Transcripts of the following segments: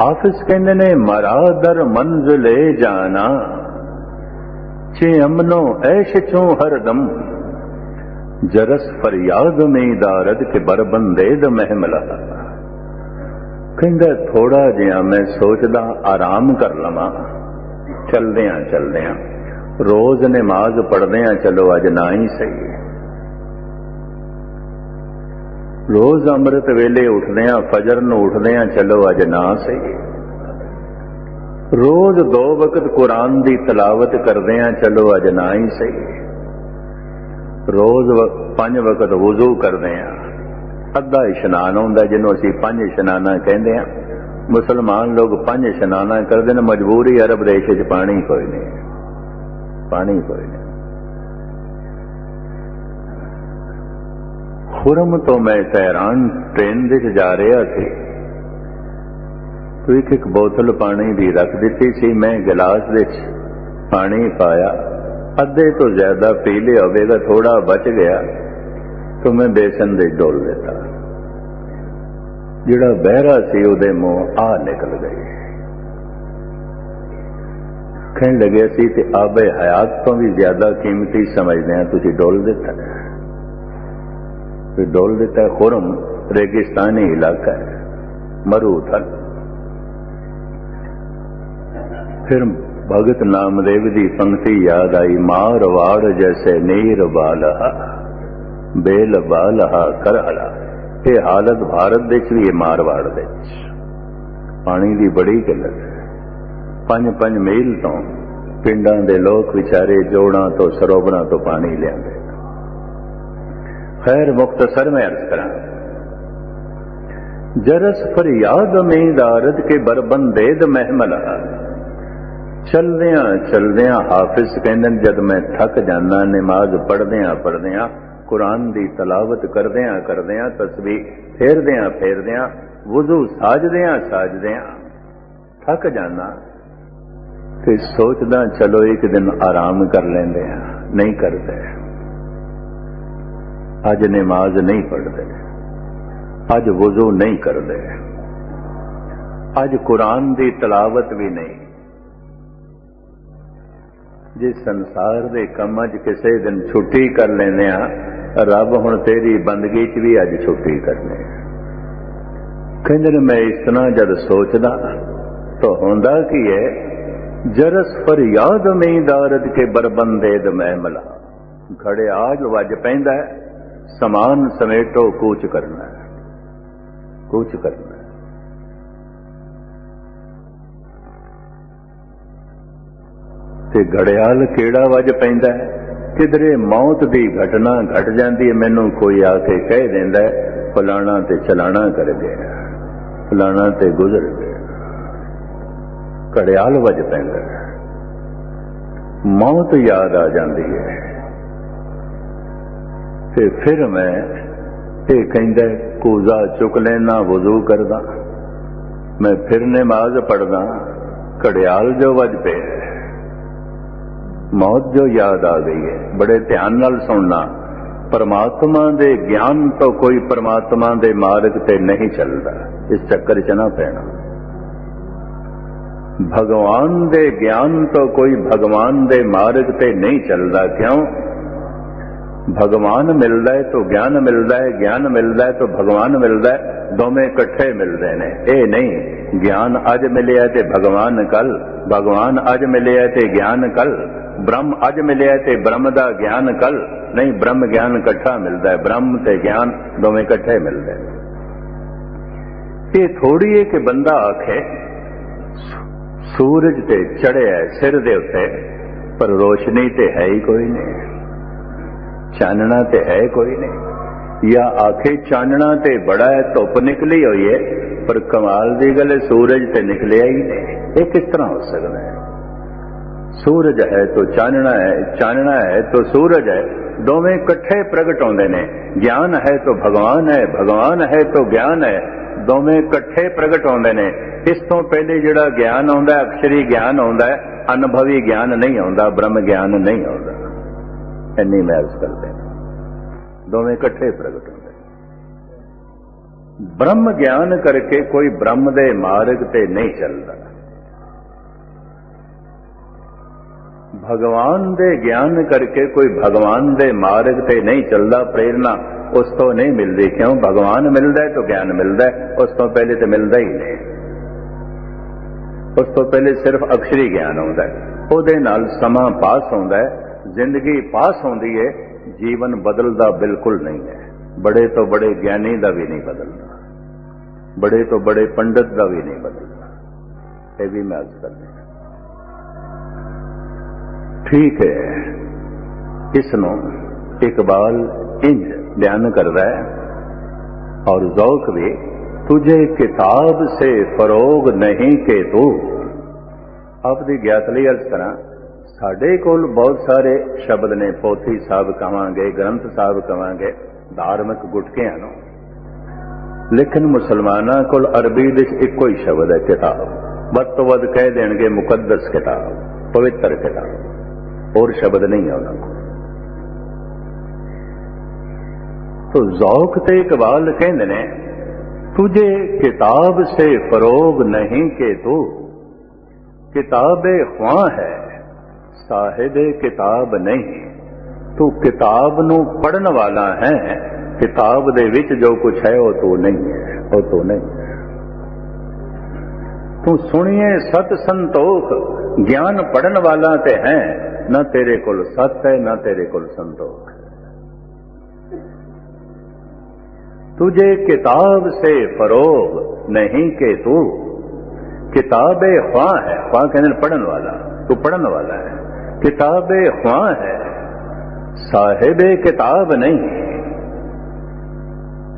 ਹਾਫਿਜ਼ ਕਹਿੰਦੇ ਨੇ ਮਰਾਦਰ ਮੰਜ਼ਲੇ ਜਾਣਾ ਚੇ ਅਮਨੋ ਐਸ਼ ਚੋਂ ਹਰਦਮ ਜਰਸ ਫਰਿਆਦ ਮੇ ਦਾਰਦ ਕੇ ਬਰਬੰਦੇ ਦ ਮਹਿਮਲਾ ਕਹਿੰਦਾ ਥੋੜਾ ਜਿਹਾ ਮੈਂ ਸੋਚਦਾ ਆਰਾਮ ਕਰ ਲਵਾਂ ਚਲਦਿਆਂ ਚਲਦਿਆਂ ਰੋਜ਼ ਨਮਾਜ਼ ਪੜ੍ਹਦਿਆਂ ਚਲੋ ਅੱਜ ਨਾ ਹੀ ਸਹੀ ਰੋਜ਼ ਅੰਮ੍ਰਿਤ ਵੇਲੇ ਉੱਠਦੇ ਉੱਠਦਿਆਂ ਫਜਰ ਨੂੰ ਉੱਠਦੇ ਉੱਠਦਿਆਂ ਚਲੋ ਅੱਜ ਨਾ ਸਹੀ। ਰੋਜ਼ ਦੋ ਵਕਤ ਕੁਰਾਨ ਦੀ ਤਲਾਵਤ ਕਰਦੇ ਕਰਦਿਆਂ ਚਲੋ ਅੱਜ ਨਾ ਹੀ ਸਹੀ। ਰੋਜ਼ ਪੰਜ ਵਕਤ ਵਜ਼ੂ ਕਰਦਿਆਂ ਅੱਧਾ ਇਸ਼ਨਾਨ ਹੁੰਦਾ, ਜਿਹਨੂੰ ਅਸੀਂ ਪੰਜ ਇਸ਼ਨਾਨਾ ਕਹਿੰਦੇ ਆ ਮੁਸਲਮਾਨ ਲੋਕ ਪੰਜ ਇਸ਼ਨਾਨਾ ਕਰਦੇ ਨੇ, ਮਜਬੂਰੀ ਅਰਬ ਦੇਸ਼ ਚ ਪਾਣੀ ਕੋਈ ਨਹੀਂ। ਪਾਣੀ ਕੋਈ ਨਹੀਂ। ਖੁਰਮ ਤੋਂ ਮੈਂ ਤਹਿਰਾਨ ਟ੍ਰੇਨ ਦੇ ਵਿੱਚ ਜਾ ਰਿਹਾ ਸੀ। ਤੋ ਇੱਕ ਇੱਕ ਬੋਤਲ ਪਾਣੀ ਦੀ ਰੱਖ ਦਿੱਤੀ ਸੀ। ਮੈਂ ਗਲਾਸ ਵਿੱਚ ਪਾਣੀ ਪਾਇਆ। ਅੱਧੇ ਤੋਂ ਜ਼ਿਆਦਾ ਪੀ ਲਿਆ ਹੋਵੇਗਾ ਥੋੜਾ ਬਚ ਗਿਆ। ਤੋ ਮੈਂ ਬੇਸਨ ਦੇ ਡੋਲ ਦਿੱਤਾ। ਜਿਹੜਾ ਬਹਿਰਾ ਸੀ, ਉਹਦੇ ਮੂੰਹ ਆ ਨਿਕਲ ਗਈ। ਕਹਿਣ ਲੱਗਿਆ ਸੀ ਤੇ ਆਬੇ ਹਯਾਤ ਤੋਂ ਵੀ ਜ਼ਿਆਦਾ ਕੀਮਤੀ ਸਮਝਦੇ ਆ ਤੁਸੀਂ ਡੋਲ ਦਿੱਤਾ। ਤੇ ਡੋਲ ਦਿੱਤਾ ਖੁਰਮ ਰੇਗਿਸਤਾਨੀ ਇਲਾਕਾ ਹੈ ਮਰੂ ਥਲ ਫਿਰ ਭਗਤ ਨਾਮਦੇਵ ਦੀ ਪੰਕਤੀ ਯਾਦ ਆਈ ਮਾਰ ਵਾੜ ਜੈਸੇ ਨੀਰ ਬਾਲਹਾ ਬੇਲ ਬਾਲਹਾ ਕਰਹਲਾ ਇਹ ਹਾਲਤ ਭਾਰਤ ਦੇ ਵਿੱਚ ਵੀ ਹੈ ਮਾਰਵਾੜ ਦੇ ਵਿੱਚ ਪਾਣੀ ਦੀ ਬੜੀ ਕਿੱਲਤ ਹੈ ਪੰਜ ਪੰਜ ਮੀਲ ਤੋਂ ਪਿੰਡਾਂ ਦੇ ਲੋਕ ਵਿਚਾਰੇ ਜੋੜਾਂ ਤੋਂ ਸਰੋਵਰਾਂ ਤੋਂ ਪਾਣੀ ਲਿਆਉਂਦੇ ਖੈਰ ਮੁਖਤਸਰ ਮੈਂ ਅਰਜ਼ ਕਰਾਂ। ਜਰਸ ਫਰਿਆਦ ਮੇ ਦਾਰਦ ਕੇ ਬਰਬੰਦੇਦ ਮਹਿਮਲਾ। ਚਲਦਿਆਂ ਚਲਦਿਆਂ ਹਾਫਿਜ਼ ਕਹਿੰਦੇ ਜਦ ਮੈਂ ਥੱਕ ਜਾਂਦਾ, ਨਮਾਜ਼ ਪੜ੍ਹਦਿਆਂ ਪੜ੍ਹਦਿਆਂ, ਕੁਰਾਨ ਦੀ ਤਲਾਵਤ ਕਰਦਿਆਂ ਕਰਦਿਆਂ ਤਸਬੀਹ ਫੇਰਦਿਆਂ ਫੇਰਦਿਆਂ, ਵਜ਼ੂ ਸਾਜਦਿਆਂ ਸਾਜਦਿਆਂ ਥੱਕ ਜਾਂਦਾ ਤੇ ਸੋਚਦਾ, ਚਲੋ ਇੱਕ ਦਿਨ ਆਰਾਮ ਕਰ ਲੈਂਦੇ ਆ ਨਹੀਂ ਕਰਦੇ। ਅੱਜ ਨਮਾਜ਼ ਨਹੀਂ ਪੜ੍ਹਦੇ ਅੱਜ ਵਜ਼ੂ ਨਹੀਂ ਕਰਦੇ ਅੱਜ ਕੁਰਾਨ ਦੀ ਤਲਾਵਤ ਵੀ ਨਹੀਂ। ਜੇ ਸੰਸਾਰ ਦੇ ਕੰਮਾਂ 'ਚ ਕਿਸੇ ਦਿਨ ਛੁੱਟੀ ਕਰ ਲੈਂਦੇ ਆ ਰੱਬ ਹੁਣ ਤੇਰੀ ਬੰਦਗੀ 'ਚ ਵੀ ਅੱਜ ਛੁੱਟੀ ਕਰਨੇ ਕਹਿੰਦੇ ਨੇ ਮੈਂ ਇਸ ਤਰ੍ਹਾਂ ਜਦ ਸੋਚਦਾ ਤਾਂ ਹੁੰਦਾ ਕੀ ਹੈ ਜਰਸ ਫਰਿਆਦ ਮੇ ਦਾਰਦ ਕੇ ਬਰਬੰਦੇ ਦ ਮਹਿਮਲਾ। ਘੜਿਆਲ ਵੱਜ ਪੈਂਦਾ ਹੈ, ਸਮਾਨ ਸਮੇਟੋ ਕੂਚ ਕਰਨਾ ਹੈ। ਕੂਚ ਕਰਨਾ ਹੈ। ਤੇ ਘੜਿਆਲ ਕਿਹੜਾ ਵੱਜ ਪੈਂਦਾ ਹੈ? ਕਿਧਰੇ ਮੌਤ ਦੀ ਘਟਨਾ ਘਟ ਜਾਂਦੀ ਹੈ, ਮੈਨੂੰ ਕੋਈ ਆ ਕੇ ਕਹਿ ਦਿੰਦਾ ਫਲਾਣਾ ਤੇ ਚਲਾਣਾ ਕਰ ਗਿਆ ਫਲਾਣਾ ਤੇ ਗੁਜ਼ਰ ਗਿਆ ਘੜਿਆਲ ਵੱਜ ਪੈਂਦਾ ਮੌਤ ਯਾਦ ਆ ਜਾਂਦੀ ਹੈ। ਤੇ ਫਿਰ ਮੈਂ ਇਹ ਕਹਿੰਦਾ ਹੈ, ਕੋਜ਼ਾ ਚੁੱਕ ਲੈਣਾ ਵਜ਼ੂ ਕਰਦਾ। ਮੈਂ ਫਿਰ ਨਮਾਜ਼ ਪੜਦਾ ਘੜਿਆਲ ਜੋ ਵੱਜ ਪਿਆ ਮੌਤ ਜੋ ਯਾਦ ਆ ਗਈ ਹੈ। ਬੜੇ ਧਿਆਨ ਨਾਲ ਸੁਣਨਾ। ਪਰਮਾਤਮਾ ਦੇ ਗਿਆਨ ਤੋਂ ਕੋਈ ਪਰਮਾਤਮਾ ਦੇ ਮਾਰਗ ਤੇ ਨਹੀਂ ਚੱਲਦਾ। ਇਸ ਚੱਕਰ 'ਚ ਨਾ ਪੈਣਾ। ਭਗਵਾਨ ਦੇ ਗਿਆਨ ਤੋਂ ਕੋਈ ਭਗਵਾਨ ਦੇ ਮਾਰਗ ਤੇ ਨਹੀਂ ਚੱਲਦਾ। ਕਿਉਂ? ਭਗਵਾਨ ਮਿਲਦਾ ਹੈ ਤਾਂ ਗਿਆਨ ਮਿਲਦਾ ਹੈ, ਗਿਆਨ ਮਿਲਦਾ ਹੈ ਤਾਂ ਭਗਵਾਨ ਮਿਲਦਾ ਹੈ, ਦੋਵੇਂ ਇਕੱਠੇ ਮਿਲਦੇ ਨੇ। ਇਹ ਨਹੀਂ, ਗਿਆਨ ਅੱਜ ਮਿਲਿਆ ਤੇ ਭਗਵਾਨ ਕੱਲ, ਭਗਵਾਨ ਅੱਜ ਮਿਲਿਆ ਤੇ ਗਿਆਨ ਕੱਲ, ਬ੍ਰਹਮ ਅੱਜ ਮਿਲਿਆ ਤੇ ਬ੍ਰਹਮ ਦਾ ਗਿਆਨ ਕੱਲ। ਨਹੀਂ, ਬ੍ਰਹਮ ਗਿਆਨ ਇਕੱਠਾ ਮਿਲਦਾ ਹੈ, ਬ੍ਰਹਮ ਤੇ ਗਿਆਨ ਦੋਵੇਂ ਇਕੱਠੇ ਮਿਲਦੇ ਨੇ। ਇਹ ਥੋੜੀ ਹੈ ਕਿ ਬੰਦਾ ਆਖੇ ਸੂਰਜ ਤੇ ਚੜਿਆ ਸਿਰ ਦੇ ਉੱਤੇ, ਪਰ ਰੋਸ਼ਨੀ ਤੇ ਹੈ ਹੀ ਕੋਈ ਨਹੀਂ। ਚਾਨਣਾ ਤੇ ਹੈ ਕੋਈ ਨਹੀਂ। ਜਾਂ ਆਖੇ ਚਾਨਣਾ ਤੇ ਬੜਾ ਹੈ, ਧੁੱਪ ਨਿਕਲੀ ਹੋਈ ਹੈ, ਪਰ ਕਮਾਲ ਦੀ ਗੱਲ ਹੈ, ਸੂਰਜ ਤੇ ਨਿਕਲਿਆ ਹੀ ਨਹੀਂ। ਇਹ ਕਿਸ ਤਰ੍ਹਾਂ ਹੋ ਸਕਦਾ ਹੈ? ਸੂਰਜ ਹੈ ਤਾਂ ਚਾਨਣਾ ਹੈ ਚਾਨਣਾ ਹੈ ਤਾਂ ਸੂਰਜ ਹੈ। ਦੋਵੇਂ ਇਕੱਠੇ ਪ੍ਰਗਟ ਹੁੰਦੇ ਨੇ। ਗਿਆਨ ਹੈ ਤਾਂ ਭਗਵਾਨ ਹੈ ਭਗਵਾਨ ਹੈ ਤਾਂ ਗਿਆਨ ਹੈ। ਦੋਵੇਂ ਇਕੱਠੇ ਪ੍ਰਗਟ ਹੁੰਦੇ ਨੇ। ਇਸ ਤੋਂ ਪਹਿਲੇ ਜਿਹੜਾ ਗਿਆਨ ਆਉਂਦਾ ਅਕਸ਼ਰੀ ਗਿਆਨ ਆਉਂਦਾ ਅਨੁਭਵੀ ਗਿਆਨ ਨਹੀਂ ਆਉਂਦਾ, ਬ੍ਰਹਮ ਗਿਆਨ ਨਹੀਂ ਆਉਂਦਾ। ਇੰਨੀ ਮਹਿਜ਼ ਕਰਦੇ ਨੇ। ਦੋਵੇਂ ਇਕੱਠੇ ਪ੍ਰਗਟ ਹੁੰਦੇ ਬ੍ਰਹਮ ਗਿਆਨ ਕਰਕੇ ਕੋਈ ਬ੍ਰਹਮ ਦੇ ਮਾਰਗ ਤੇ ਨਹੀਂ ਚੱਲਦਾ। ਭਗਵਾਨ ਦੇ ਗਿਆਨ ਕਰਕੇ ਕੋਈ ਭਗਵਾਨ ਦੇ ਮਾਰਗ ਤੇ ਨਹੀਂ ਚੱਲਦਾ, ਪ੍ਰੇਰਣਾ ਉਸ ਤੋਂ ਨਹੀਂ ਮਿਲਦੀ। ਕਿਉਂ? ਭਗਵਾਨ ਮਿਲਦਾ ਹੈ ਤਾਂ ਗਿਆਨ ਮਿਲਦਾ ਹੈ। ਉਸ ਤੋਂ ਪਹਿਲੇ ਤੇ ਮਿਲਦਾ ਹੀ ਨਹੀਂ। ਉਸ ਤੋਂ ਪਹਿਲੇ ਸਿਰਫ ਅਕਸ਼ਰੀ ਗਿਆਨ ਆਉਂਦਾ ਹੈ। ਉਹਦੇ ਨਾਲ ਸਮਾਂ ਪਾਸ ਹੁੰਦਾ ਹੈ। ਜ਼ਿੰਦਗੀ ਪਾਸ ਹੁੰਦੀ ਹੈ ਜੀਵਨ ਬਦਲਦਾ ਬਿਲਕੁਲ ਨਹੀਂ ਹੈ ਬੜੇ ਤੋਂ ਬੜੇ ਗਿਆਨੀ ਦਾ ਵੀ ਨਹੀਂ ਬਦਲਦਾ ਬੜੇ ਤੋਂ ਬੜੇ ਪੰਡਤ ਦਾ ਵੀ ਨਹੀਂ ਬਦਲਦਾ ਇਹ ਵੀ ਮੈਂ ਅਰਜ਼ ਕਰਦਾ ਠੀਕ ਹੈ ਇਸ ਨੂੰ ਇਕਬਾਲ ਇੰਜ ਬਿਆਨ ਕਰਦਾ ਹੈ और जौक भी तुझे किताब से फरोग नहीं कि तू ਆਪਦੀ ਗਿਆਤ ਲਈ ਅਰਜ਼ ਕਰਾਂ ਸਾਡੇ ਕੋਲ ਬਹੁਤ ਸਾਰੇ ਸ਼ਬਦ ਨੇ ਪੋਥੀ ਸਾਹਿਬ ਕਵਾਂਗੇ ਗ੍ਰੰਥ ਸਾਹਿਬ ਕਵਾਂਗੇ ਧਾਰਮਿਕ ਗੁਟਕਿਆਂ ਨੂੰ ਲੇਕਿਨ ਮੁਸਲਮਾਨਾਂ ਕੋਲ ਅਰਬੀ ਵਿੱਚ ਇੱਕੋ ਹੀ ਸ਼ਬਦ ਹੈ ਕਿਤਾਬ ਵੱਧ ਤੋਂ ਵੱਧ ਕਹਿ ਦੇਣਗੇ ਮੁਕੱਦਸ ਕਿਤਾਬ ਪਵਿੱਤਰ ਕਿਤਾਬ ਹੋਰ ਸ਼ਬਦ ਨਹੀਂ ਹੈ ਉਹਨਾਂ ਕੋਲ ਤੋ ਜ਼ੌਕ ਤੇ ਇਕਬਾਲ ਕਹਿੰਦੇ ਨੇ ਤੁਝੇ ਕਿਤਾਬ ਸੇ ਫਰੋਗ ਨਹੀਂ ਕਿ ਤੂੰ ਕਿਤਾਬੇ ਖਵਾ ਹੈ ਸਾਹਿਬੇ ਕਿਤਾਬ ਨਹੀਂ ਤੂੰ ਕਿਤਾਬ ਨੂੰ ਪੜਨ ਵਾਲਾ ਹੈ ਕਿਤਾਬ ਦੇ ਵਿੱਚ ਜੋ ਕੁਝ ਹੈ ਉਹ ਤੂੰ ਨਹੀਂ ਹੈ ਉਹ ਤੂੰ ਨਹੀਂ ਹੈ ਤੂੰ ਸੁਣੀਏ ਸਤ ਸੰਤੋਖ ਗਿਆਨ ਪੜਨ ਵਾਲਾ ਤੇ ਹੈ ਨਾ ਤੇਰੇ ਕੋਲ ਸਤ ਹੈ ਨਾ ਤੇਰੇ ਕੋਲ ਸੰਤੋਖ ਹੈ तुझे किताब से फरोग नहीं के तू किताब ख्वा है ख्वा कहने पढ़न वाला तू पढ़न वाला है किताब ख्वा है साहेब किताब नहीं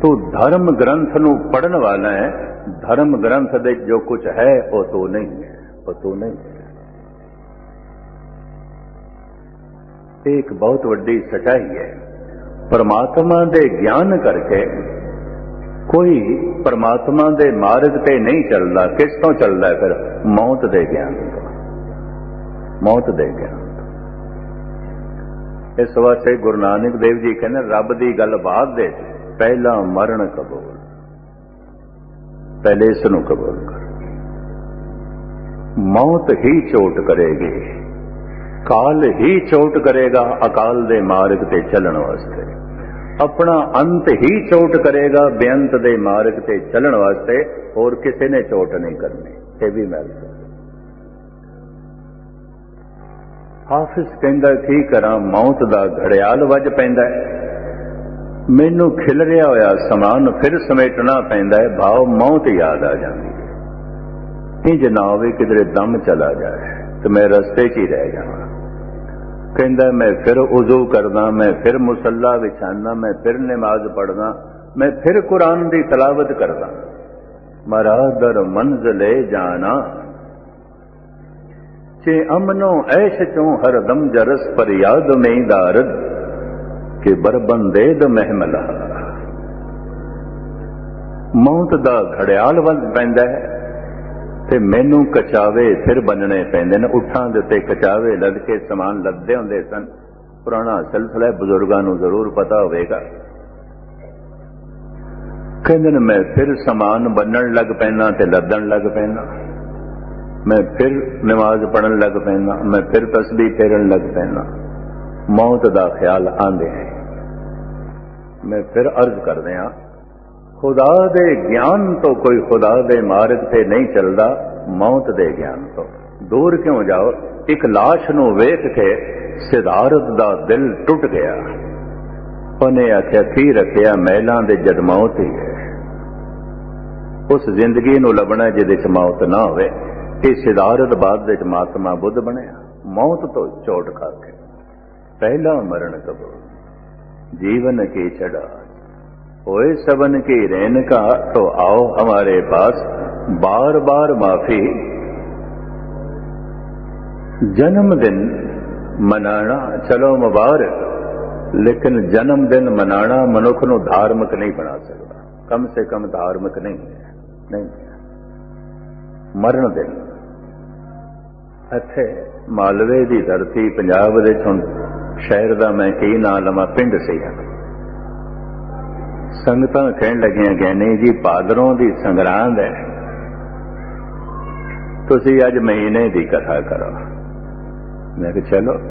ਤੂੰ ਧਰਮ ਗ੍ਰੰਥ ਨੂੰ ਪੜਨ ਵਾਲਾ ਹੈ ਧਰਮ ਗ੍ਰੰਥ ਦੇ ਜੋ ਕੁਝ ਹੈ ਉਹ ਤੂੰ ਨਹੀਂ ਹੈ ਉਹ ਤੂੰ ਨਹੀਂ ਹੈ ਇਹ ਇੱਕ ਬਹੁਤ ਵੱਡੀ ਸਚਾਈ ਹੈ ਪਰਮਾਤਮਾ ਦੇ ਗਿਆਨ ਕਰਕੇ ਕੋਈ ਪਰਮਾਤਮਾ ਦੇ ਮਾਰਗ ਤੇ ਨਹੀਂ ਚੱਲਦਾ ਕਿਸ ਤੋਂ ਚੱਲਦਾ ਫਿਰ ਮੌਤ ਦੇ ਗਿਆਨ ਤੋਂ ਮੌਤ ਦੇ ਗਿਆਨ ਤੋਂ ਇਸ ਵਾਸਤੇ ਗੁਰੂ ਨਾਨਕ ਦੇਵ ਜੀ ਕਹਿੰਦੇ, ਰੱਬ ਦੀ ਗੱਲ ਬਾਅਦ ਦੇ ਪਹਿਲਾਂ ਮਰਨ ਕਬੂਲ। ਪਹਿਲੇ ਇਸ ਨੂੰ ਕਬੂਲ ਕਰ। ਮੌਤ ਹੀ ਚੋਟ ਕਰੇਗੀ। ਕਾਲ ਹੀ ਚੋਟ ਕਰੇਗਾ ਅਕਾਲ ਦੇ ਮਾਰਗ ਤੇ ਚੱਲਣ ਵਾਸਤੇ। ਆਪਣਾ ਅੰਤ ਹੀ ਚੋਟ ਕਰੇਗਾ ਬੇਅੰਤ ਦੇ ਮਾਰਗ ਤੇ ਚੱਲਣ ਵਾਸਤੇ। ਹੋਰ ਕਿਸੇ ਨੇ ਚੋਟ ਨਹੀਂ ਕਰਨੀ। ਇਹ ਵੀ ਮੈਂ ਹਾਫਿਜ਼ ਕਹਿੰਦਾ, ਕੀ ਕਰਾਂ? ਮੌਤ ਦਾ ਘੜਿਆਲ ਵੱਜ ਪੈਂਦਾ ਮੈਨੂੰ ਖਿਲ ਰਿਹਾ ਹੋਇਆ ਸਮਾਨ ਫਿਰ ਸਮੇਟਣਾ ਪੈਂਦਾ ਹੈ। ਭਾਵ ਮੌਤ ਯਾਦ ਆ ਜਾਂਦੀ ਹੈ। ਇੰਜ ਨਾ ਹੋਵੇ ਕਿਧਰੇ ਦਮ ਚਲਾ ਜਾਏ ਤੇ ਮੈਂ ਰਸਤੇ 'ਚ ਹੀ ਰਹਿ ਜਾਵਾਂ। ਕਹਿੰਦਾ, ਮੈਂ ਫਿਰ ਉਜ਼ੂ ਕਰਦਾ, ਮੈਂ ਫਿਰ ਮੁਸੱਲਾ ਵਿਛਾਣਾ ਮੈਂ ਫਿਰ ਨਮਾਜ਼ ਪੜਦਾ ਮੈਂ ਫਿਰ ਕੁਰਾਨ ਦੀ ਤਲਾਵਤ ਕਰਦਾ। ਮਹਾਰਾਜ ਦਰ ਮੰਜ਼ਲੇ ਜਾਣਾ ਚੇ ਅਮਨੋ ਐਸ਼ ਚੋਂ ਹਰ ਦਮ ਜਰਸ ਪਰ ਯਾਦ ਮੈਂ ਦਾਰਦ, ਕਿ ਬਰਬੰਦੇ ਮੌਤ ਦਾ ਘੜਿਆਲ ਵੱਲ ਪੈਂਦਾ ਹੈ, ਤੇ ਮੈਨੂੰ ਕਚਾਵੇ ਫਿਰ ਬੰਨਣੇ ਪੈਂਦੇ ਨੇ। ਉਠਾਂ ਦੇ ਉੱਤੇ ਕਚਾਵੇ ਲੱਦ ਕੇ ਸਮਾਨ ਲੱਦਦੇ ਹੁੰਦੇ ਸਨ। ਪੁਰਾਣਾ ਸਿਲਸਿਲਾ ਬਜ਼ੁਰਗਾਂ ਨੂੰ ਜ਼ਰੂਰ ਪਤਾ ਹੋਵੇਗਾ। ਕਹਿੰਦੇ ਨੇ, ਮੈਂ ਫਿਰ ਸਮਾਨ ਬੰਨਣ ਲੱਗ ਪੈਣਾ ਤੇ ਲੱਦਣ ਲੱਗ ਪੈਣਾ ਮੈਂ ਫਿਰ ਨਮਾਜ਼ ਪੜਨ ਲੱਗ ਪੈਂਦਾ, ਮੈਂ ਫਿਰ ਤਸਬੀਹ ਫੇਰਨ ਲੱਗ ਪੈਂਦਾ। ਮੌਤ ਦਾ ਖਿਆਲ ਆਂਦੇ ਹੈ ਮੈਂ ਫਿਰ ਅਰਜ਼ ਕਰਦੇ ਹਾਂ, ਖੁਦਾ ਦੇ ਗਿਆਨ ਤੋਂ ਕੋਈ ਖੁਦਾ ਦੇ ਮਾਰਗ ਤੇ ਨਹੀਂ ਚੱਲਦਾ, ਮੌਤ ਦੇ ਗਿਆਨ ਤੋਂ। ਦੂਰ ਕਿਉਂ ਜਾਓ? ਇੱਕ লাশ ਨੂੰ ਵੇਖ ਕੇ ਸਿਧਾਰਥ ਦਾ ਦਿਲ ਟੁੱਟ ਗਿਆ। ਉਹਨੇ ਆਖਿਆ, ਕੀ ਰੱਖਿਆ? ਮਹਿਲਾਂ ਦੇ ਜਦ ਮੌਤ ਹੀ ਹੈ। ਉਸ ਜ਼ਿੰਦਗੀ ਨੂੰ ਲੱਭਣਾ ਜਿਹਦੇ ਚ ਮੌਤ ਨਾ ਹੋਵੇ। کہ سدارت بادما بدھ بنے موت تو چوٹ کھا کے پہلا مرن کبو جیون کی چڑا ہوئے سبن کی رینکا تو آؤ ہمارے پاس بار بار معافی جنم دن منانا چلو مبارک لیکن جنم دن منا منخ دھارمک نہیں بنا سکتا کم سے کم دھارمک نہیں ہے نہیں ہے ਮਰਨ ਦਿਨ। ਇੱਥੇ ਮਾਲਵੇ ਦੀ ਧਰਤੀ ਪੰਜਾਬ ਦੇ ਹੁਣ ਸ਼ਹਿਰ ਦਾ ਮੈਂ ਕੀ ਨਾਂ ਲਵਾਂ ਪਿੰਡ ਸੀ ਸੰਗਤਾਂ ਕਹਿਣ ਲੱਗੀਆਂ ਗਿਆਨੀ ਜੀ ਭਾਦਰੋਂ ਦੀ ਸੰਗਰਾਂਦ ਹੈ। ਤੁਸੀਂ ਅੱਜ ਮਹੀਨੇ ਦੀ ਕਥਾ ਕਰੋ। ਮੈਂ ਕਿਹਾ ਚਲੋ।